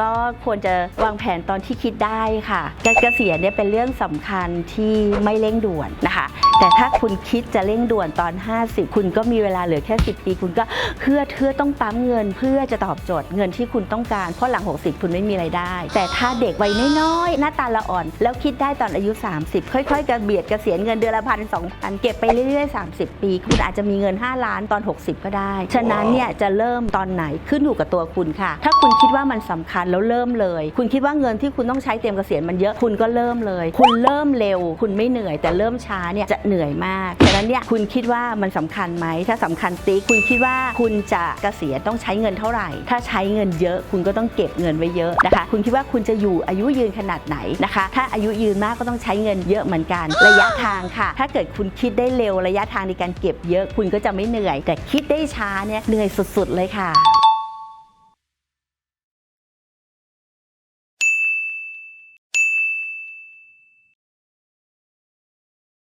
ก็ควรจะวางแผนตอนที่คิดได้ค่ะ การเกษียณเนี่ยเป็นเรื่องสำคัญที่ไม่เร่งด่วนนะคะ แต่ถ้าคุณคิดจะเร่งด่วนตอน 50 คุณก็มีเวลาเหลือแค่ 10 ปี คุณก็เพื่อเพื่อต้องปั๊มเงิน เพื่อจะตอบโจทย์เงินที่คุณต้องการ เพราะหลัง 60 คุณไม่มีไรายได้ แต่ถ้าเด็กวัยน้อยๆหน้าตาละอ่อน แล้วคิดได้ตอนอายุ 30 ค่อยๆกระเบียดกระเกษียณเงินเดือนละพันสองพันเก็บไปเรื่อยๆ 30 ปี คุณอาจจะมีเงิน 5 ล้านตอน 60 ก็ได้ ฉะนั้นเนี่ยจะเริ่มตอนไหนขึ้นอยู่กับตัวคุณค่ะ ถ้าคุณคิดว่ามันสำคัญแล้วเริ่มเลย คุณคิดว่าเงินที่คุณต้องใช้เตรียมเกษียณมันเยอะคุณก็เริ่มเลย คุณเริ่มเร็ว คุณไม่เหนื่อยแต่เริ่มช้าเนี่ยจะเหนื่อยมากฉะนั้นเนี่ยคุณคิดว่ามันสำคัญไหมถ้าสำคัญติ๊กคุณคิดว่าคุณจะเกษียณต้องใช้เงินเท่าไหร่ ถ้าใช้เงินเยอะ คุณก็ต้องเก็บเงินไว้เยอะนะคะ คุณคิดว่าคุณจะอยู่อายุยืนขนาดไหนนะคะ ถ้าอายุยืนมากก็ต้องใช้เงินเยอะเหมือนกัน ระยะทางค่ะ ถ้าเกิดคุณคิดได้เร็วระยะทางในการเก็บเยอะ คุณก็จะไม่เหนื่อย แต่คิดได้ช้าเนี่ยเหนื่อยสุดๆเลยค่ะ